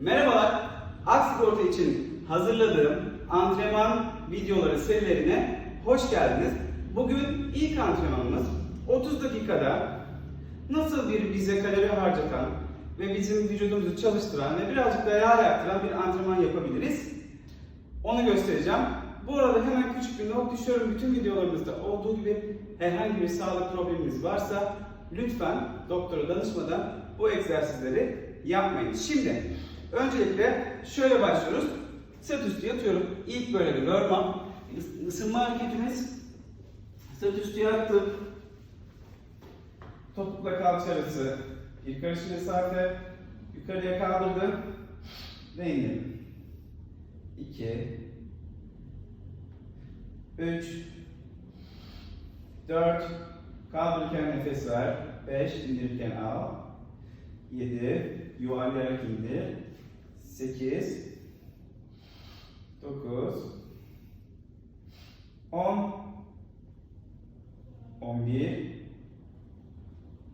Merhabalar, Aksigorta için hazırladığım antrenman videoları serilerine hoş geldiniz. Bugün ilk antrenmanımız 30 dakikada nasıl bir bize kalori harcatan ve bizim vücudumuzu çalıştıran ve birazcık da yağ yaktıran bir antrenman yapabiliriz. Onu göstereceğim. Bu arada hemen küçük bir not düşüyorum. Bütün videolarımızda olduğu gibi herhangi bir sağlık probleminiz varsa lütfen doktora danışmadan bu egzersizleri yapmayın. Şimdi öncelikle şöyle başlıyoruz. Sırt üstü yatıyorum. İlk böyle bir up. Isınma hareketimiz. Sırt üstü yattım. Topukla kalça arası bir karış mesafe. Yukarıya kaldırdım. Ve indim. 2 3 4 Kaldırırken nefes ver. 5 indirirken al. 7 yuvarlayarak indir. 8 9 10 11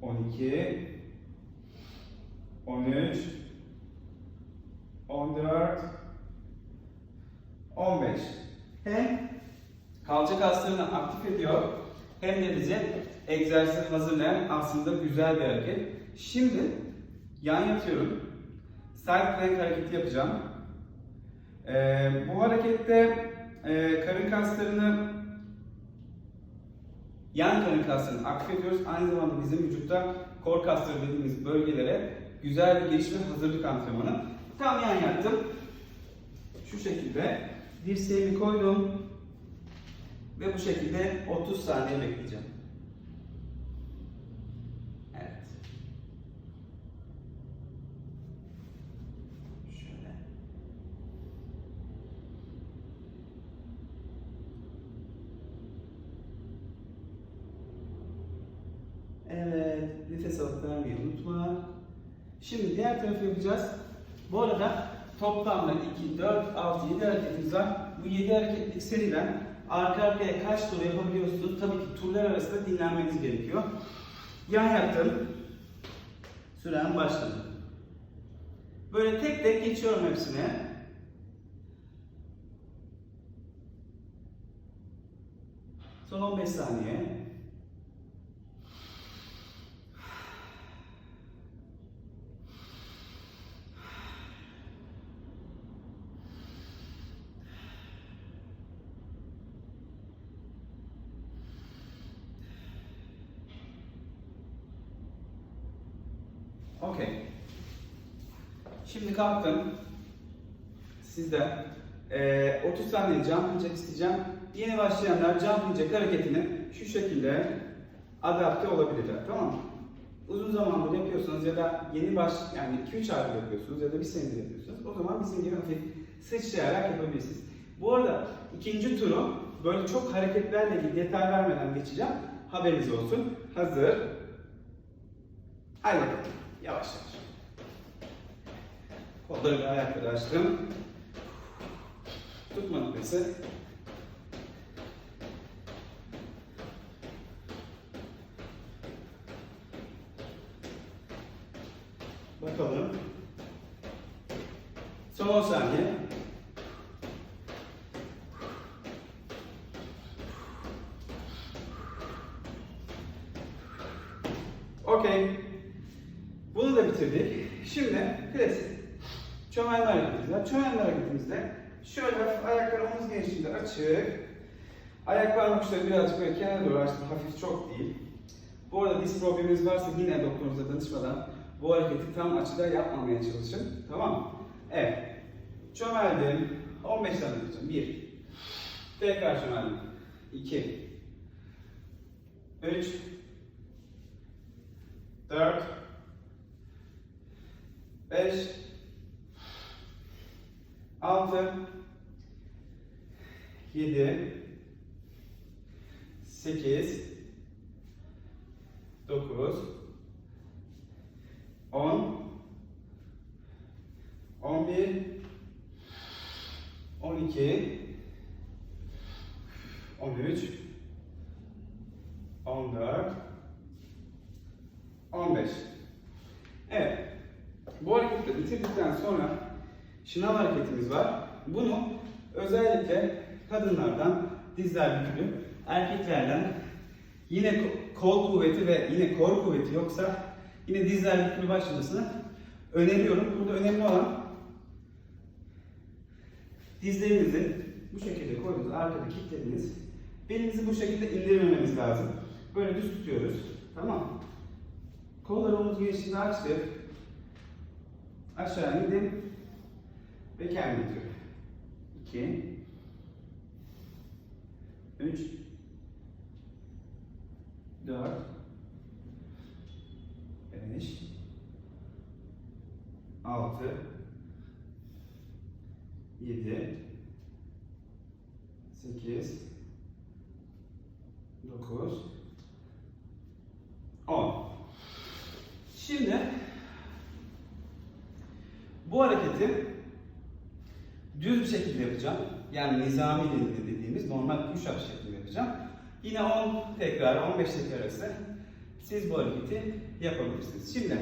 12 13 14 15 hem kalça kaslarını aktif ediyor hem de bize egzersiz hazırlayan aslında güzel bir hareket. Şimdi yan yatıyorum. Side plank hareketi yapacağım. Ee, bu harekette e, karın kaslarını yan karın kaslarını aktif ediyoruz. Aynı zamanda bizim vücutta kor kasları dediğimiz bölgelere güzel bir gelişme hazırlık antrenmanı. Tam yan yattım. Şu şekilde dirseğimi koydum ve bu şekilde 30 saniye bekleyeceğim. Evet. Şöyle. Evet, nefes alıp vermeyi unutma. Şimdi diğer tarafı yapacağız. Bu arada toplamda 2, 4, 6, 7 hareketimiz var. Bu 7 hareketlik seriden arka arkaya kaç tur yapabiliyorsunuz? Tabii ki turlar arasında dinlenmeniz gerekiyor. Yan yattım. Süren başladı. Böyle tek tek geçiyorum hepsine. Son 15 saniye. Okey. Şimdi kalktım. Sizden eee 30 saniye jump jack isteyeceğim. Yeni başlayanlar jump jack hareketini şu şekilde adapte olabilirler. Tamam mı? Uzun zamandır yapıyorsanız ya da yeni baş yani 2-3 aydır yapıyorsunuz ya da bir senedir yapıyorsunuz. O zaman bizim gibi hafif sıçrayarak yapabilirsiniz. Bu arada ikinci turu böyle çok hareketlerle ilgili detay vermeden geçeceğim. Haberiniz olsun. Hazır. Haydi. Yavaş yavaş. Kolları ve ayakları açtım. Tutma nefesi. Bakalım. Son 10 saniye. Okey. Bunu da bitirdik. Şimdi klasik çömelme hareketimiz var. Çömelme hareketimizde şöyle hafif ayaklar omuz genişliğinde açık. Ayak parmak uçları birazcık böyle kenara doğru açtım. Hafif çok değil. Bu arada diz probleminiz varsa yine doktorunuza danışmadan bu hareketi tam açıda yapmamaya çalışın. Tamam mı? Evet. Çömeldim. 15 tane yapacağım. 1. Tekrar çömeldim. 2. 3. 4. 5 6 7 8 9 10 11 12 13 14 15 Evet. bu hareketi bitirdikten sonra şınav hareketimiz var. Bunu özellikle kadınlardan dizler bükülü, erkeklerden yine ko- kol kuvveti ve yine kor kuvveti yoksa yine dizler bükülü başlamasını öneriyorum. Burada önemli olan dizlerinizi bu şekilde koydunuz, arkada kilitlediniz. Belinizi bu şekilde indirmememiz lazım. Böyle düz tutuyoruz. Tamam. Kolları omuz genişliğinde açtık. Aşağı indim. Ve kendimi itiyorum. 2 3 4 5 6 7 8 9 10 Şimdi bu hareketi düz bir şekilde yapacağım. Yani nizami dediğimiz normal push up şeklinde yapacağım. Yine 10 tekrar, 15 tekrar arası siz bu hareketi yapabilirsiniz. Şimdi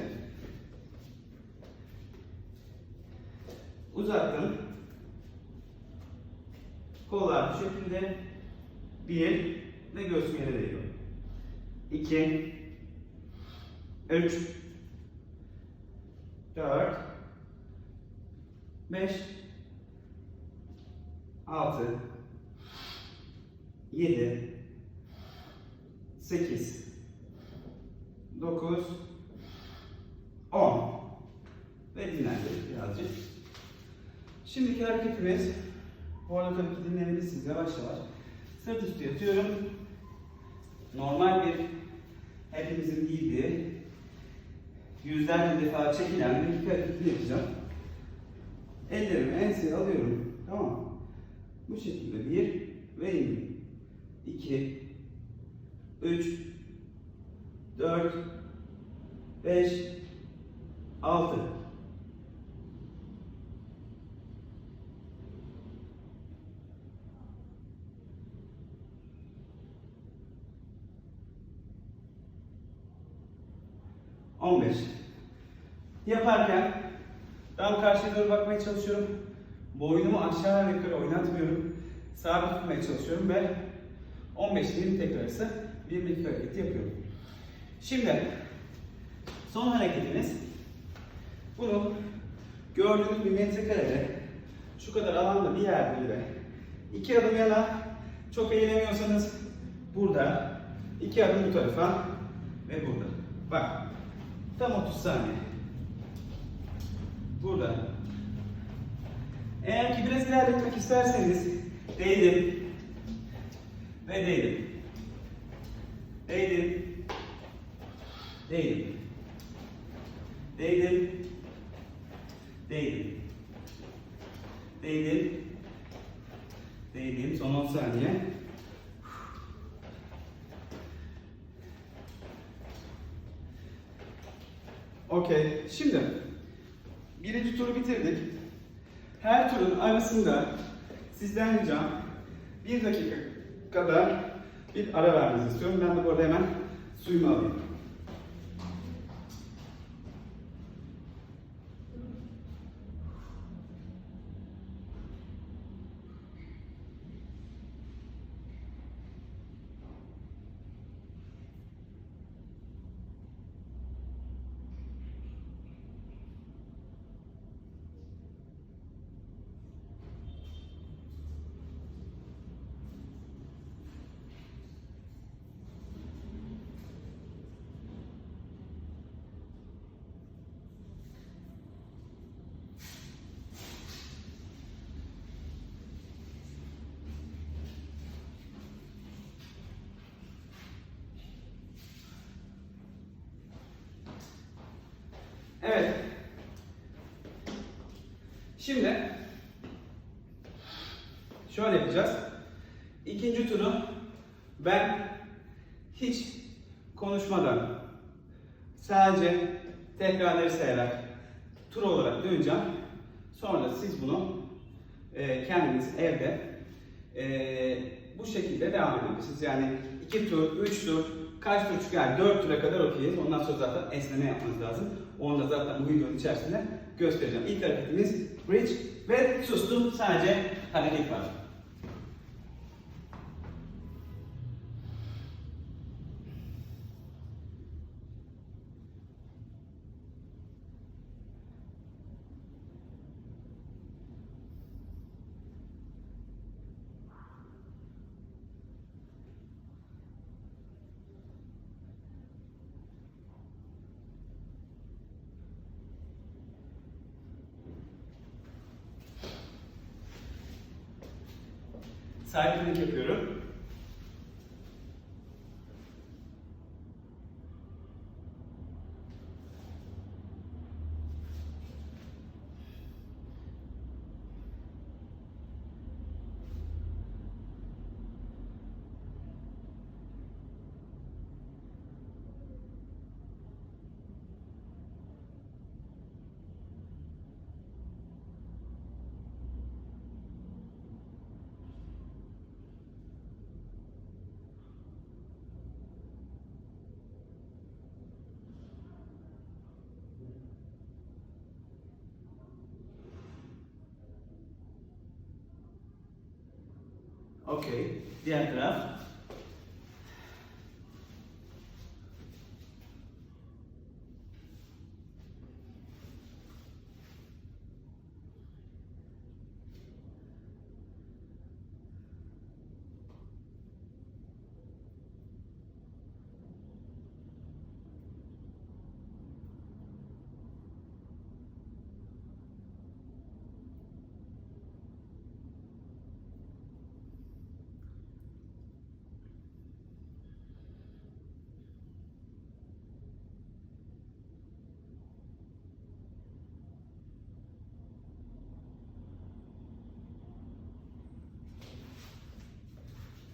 uzattım. Kollar bu şekilde. Bir ve göğsüm yere değiyor. İki, üç, dört, beş, altı, yedi, sekiz, dokuz, on ve dinlendik birazcık. Şimdiki hareketimiz, bu arada tabii ki dinlenebilirsiniz yavaş yavaş. Sırt üstü yatıyorum. Normal bir hepimizin bildiği yüzlerce defa çekilen bir iki hareketini yapacağım. Ellerimi enseye alıyorum. Tamam mı? Bu şekilde bir ve indim. İki, üç, dört, beş, altı. On beş. Yaparken tam karşıya doğru bakmaya çalışıyorum. Boynumu aşağı ve yukarı oynatmıyorum. Sabit tutmaya çalışıyorum ve 15-20 tekrar arası bir bir hareketi yapıyorum. Şimdi son hareketimiz bunu gördüğünüz bir metrekarede şu kadar alanda bir yerde bile iki adım yana çok eğilemiyorsanız burada iki adım bu tarafa ve burada. Bak tam 30 saniye. Burada. Eğer ki biraz ilerletmek isterseniz değdim ve değdim. Değdim. Değdim. Değdim. Değdim. Değdim. Değdim. Son 10 saniye. Okey. Şimdi birinci turu bitirdik. Her turun arasında sizden ricam bir dakika kadar bir ara vermenizi istiyorum. Ben de bu arada hemen suyumu alayım. Evet. Şimdi şöyle yapacağız. İkinci turu ben hiç konuşmadan sadece tekrarları sayarak tur olarak döneceğim. Sonra siz bunu e, kendiniz evde e, bu şekilde devam edebilirsiniz. Yani iki tur, üç tur, kaç tur çıkar? Dört tura kadar okeyiz. Ondan sonra zaten esneme yapmanız lazım. Onu da zaten bu videonun içerisinde göstereceğim. İlk hareketimiz bridge ve sustum. Sadece hareket var. Sahiplik yapıyorum. Okey. Diğer taraf.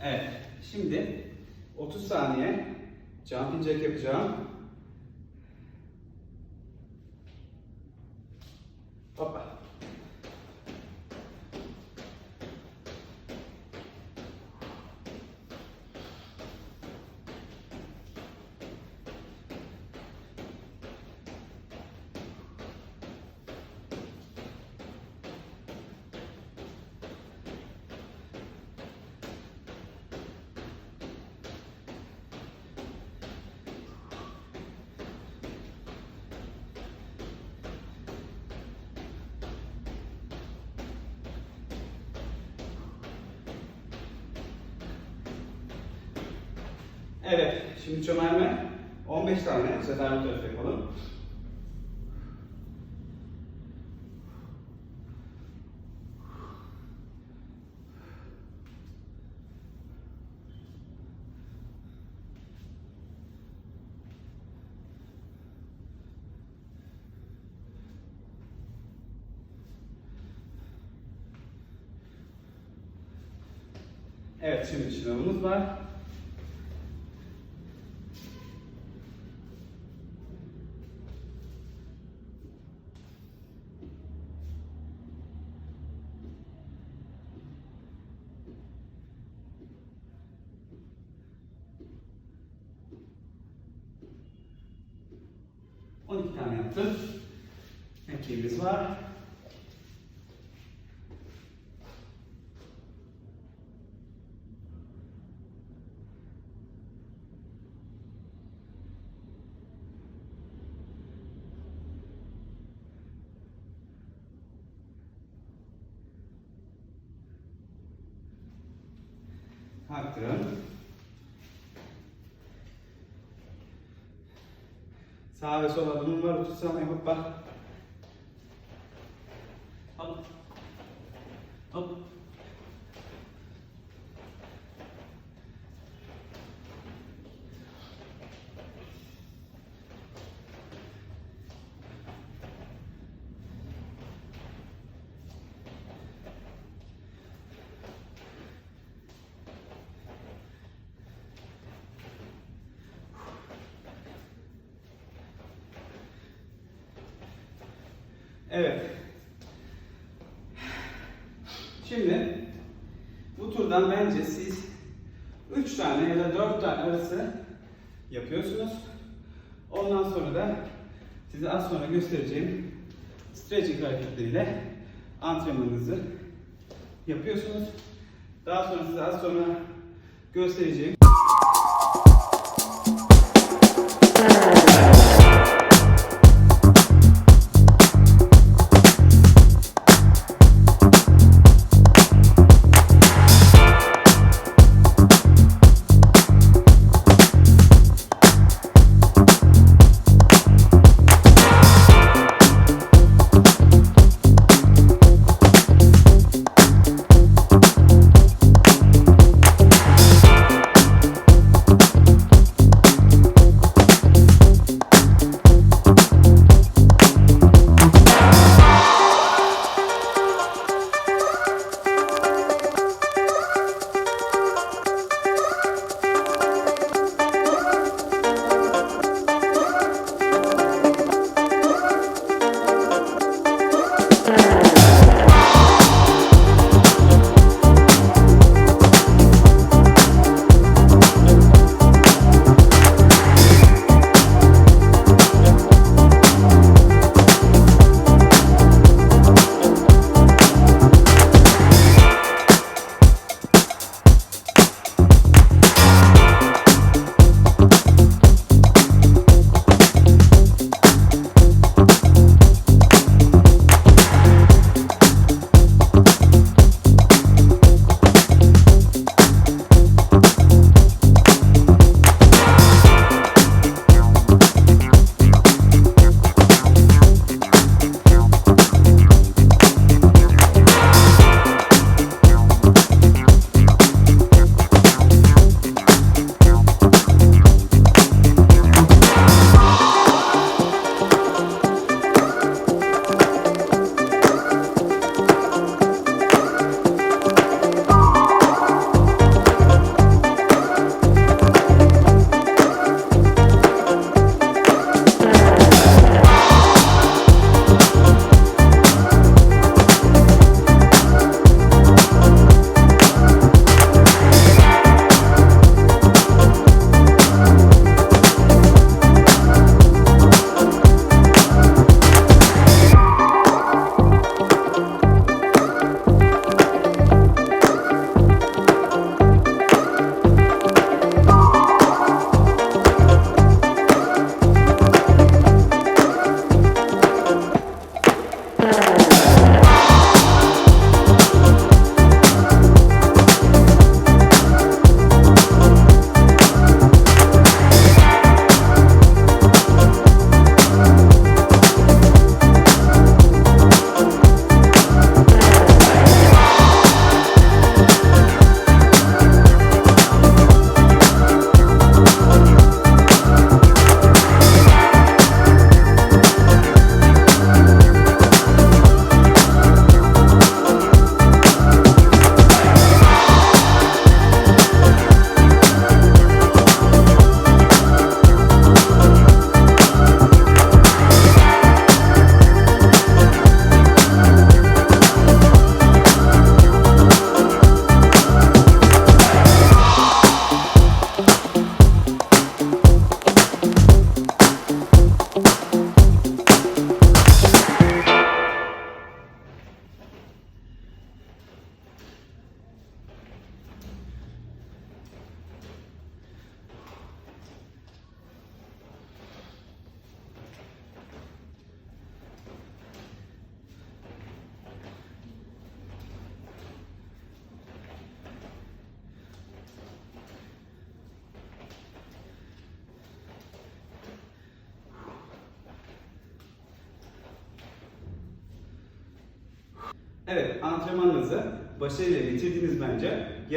Evet. Şimdi 30 saniye jumping jack yapacağım. Evet. Şimdi çömelme. 15 tane. Bu sefer bu tarafa yapalım. Evet, şimdi şınavımız var. On iki tane yaptık. Ekmeğimiz var. Kalktım. Sağ ve sol adımım var. 30 saniye hoppa. Evet. Şimdi bu turdan bence siz 3 tane ya da 4 tane arası yapıyorsunuz. Ondan sonra da size az sonra göstereceğim stretching hareketleriyle antrenmanınızı yapıyorsunuz. Daha sonra size az sonra göstereceğim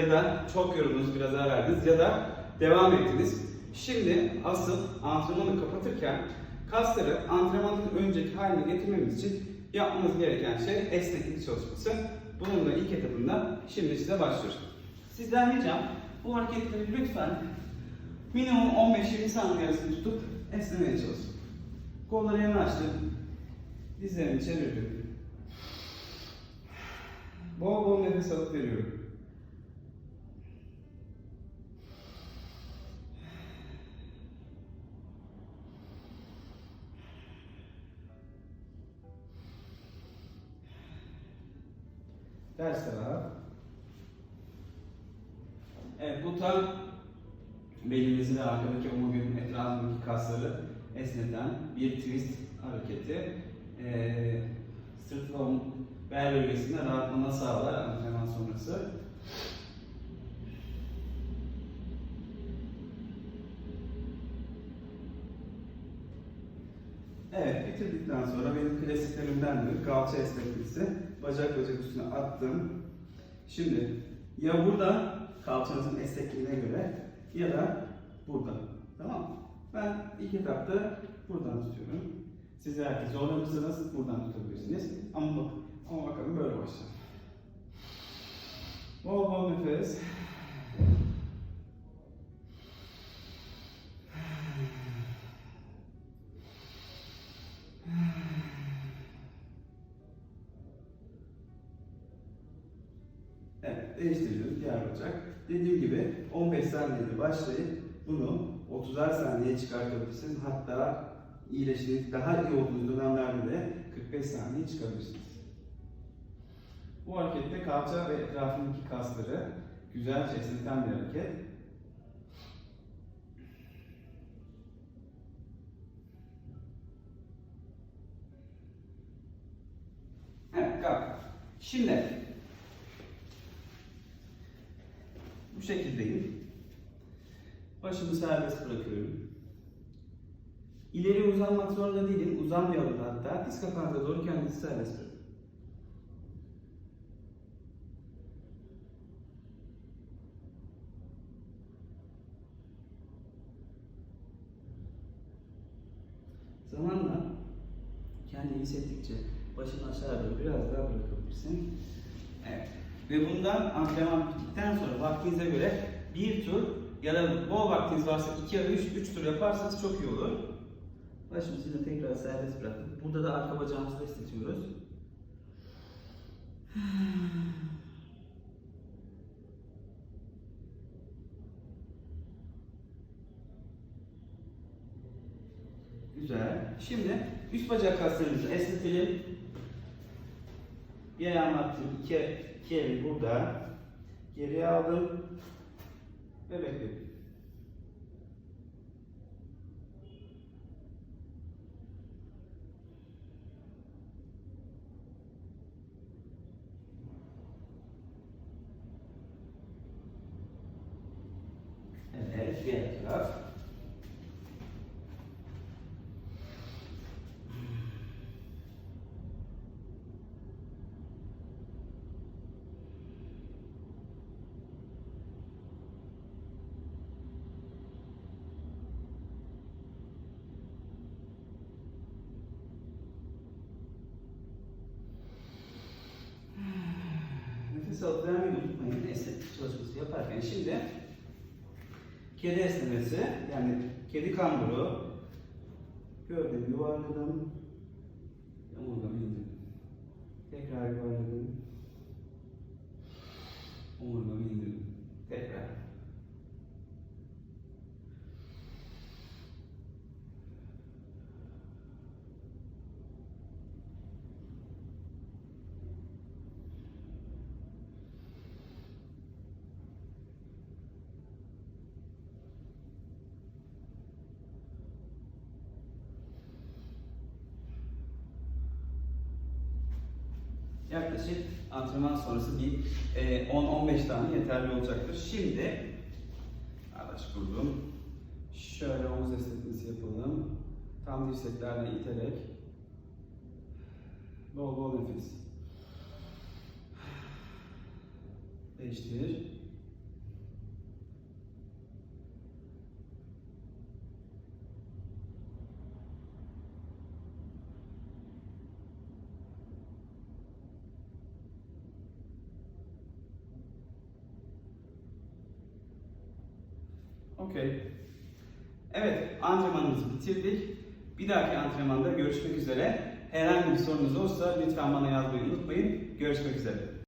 da çok yoruldunuz, biraz ara verdiniz ya da devam ettiniz. Şimdi asıl antrenmanı kapatırken kasları antrenmandan önceki haline getirmemiz için yapmamız gereken şey esneklik çalışması. Bunun da ilk etapında şimdi size başlıyoruz. Sizden ricam bu hareketleri lütfen minimum 15-20 saniye arasında tutup esnemeye çalışın. Kolları yana açtım. Dizlerimi çevirdim. Bol bol nefes alıp veriyorum. Ters taraf. Evet bu tam belimizi ve arkadaki omurganın etrafındaki kasları esneten bir twist hareketi. Ee, sırt ve bel bölgesinde rahatlama sağlar antrenman sonrası. Evet, bitirdikten sonra benim klasiklerimdendir. Kalça esnetmesi. Bacak bacak üstüne attım. Şimdi ya burada kalçanızın esnekliğine göre ya da burada. Tamam mı? Ben ilk etapta buradan tutuyorum. Siz eğer ki zorlanırsanız buradan tutabilirsiniz. Ama bak, ama bakalım böyle başlayalım. Bol bol nefes. Değiştiriyoruz diğer bacak. Dediğim gibi 15 saniyede başlayıp bunu 30'ar saniyeye çıkartabilirsiniz. Hatta iyileştiğiniz, daha iyi olduğunuz dönemlerde de 45 saniye çıkabilirsiniz. Bu harekette kalça ve etrafındaki kasları güzelce esneten bir hareket. Evet, kalk. Şimdi bu şekildeyim. Başımı serbest bırakıyorum. İleri uzanmak zorunda değilim. Uzanmıyorum da hatta. Diz kapağınıza doğru kendinizi serbest bırakın. Zamanla kendini hissettikçe başını aşağı doğru biraz daha bırakabilirsin. Evet. Ve bundan antrenman bittikten sonra vaktinize göre bir tur ya da bol vaktiniz varsa iki ya da üç, üç tur yaparsanız çok iyi olur. Başımızı yine tekrar serbest bıraktık. Burada da arka bacağımızı esnetiyoruz. Güzel. Şimdi üst bacak kaslarımızı esnetelim. Ayağımı attım. İki, iki elim burada. Geriye aldım. Ve bekledim. Evet, diğer taraf. Alıp vermeyi unutmayın esnetlik çalışması yaparken. Şimdi kedi esnemesi yani kedi kamburu gördüm yuvarladım omurgamı indirdim. Tekrar yuvarladım. Omurgamı indirdim. Tekrar. Yaklaşık antrenman sonrası bir e, 10-15 tane yeterli olacaktır. Şimdi arkadaş kurdum. Şöyle omuz esnetmesi yapalım. Tam dirseklerle iterek bol bol nefes. Değiştir. Okey. Evet, antrenmanımızı bitirdik. Bir dahaki antrenmanda görüşmek üzere. Herhangi bir sorunuz olursa lütfen bana yazmayı unutmayın. Görüşmek üzere.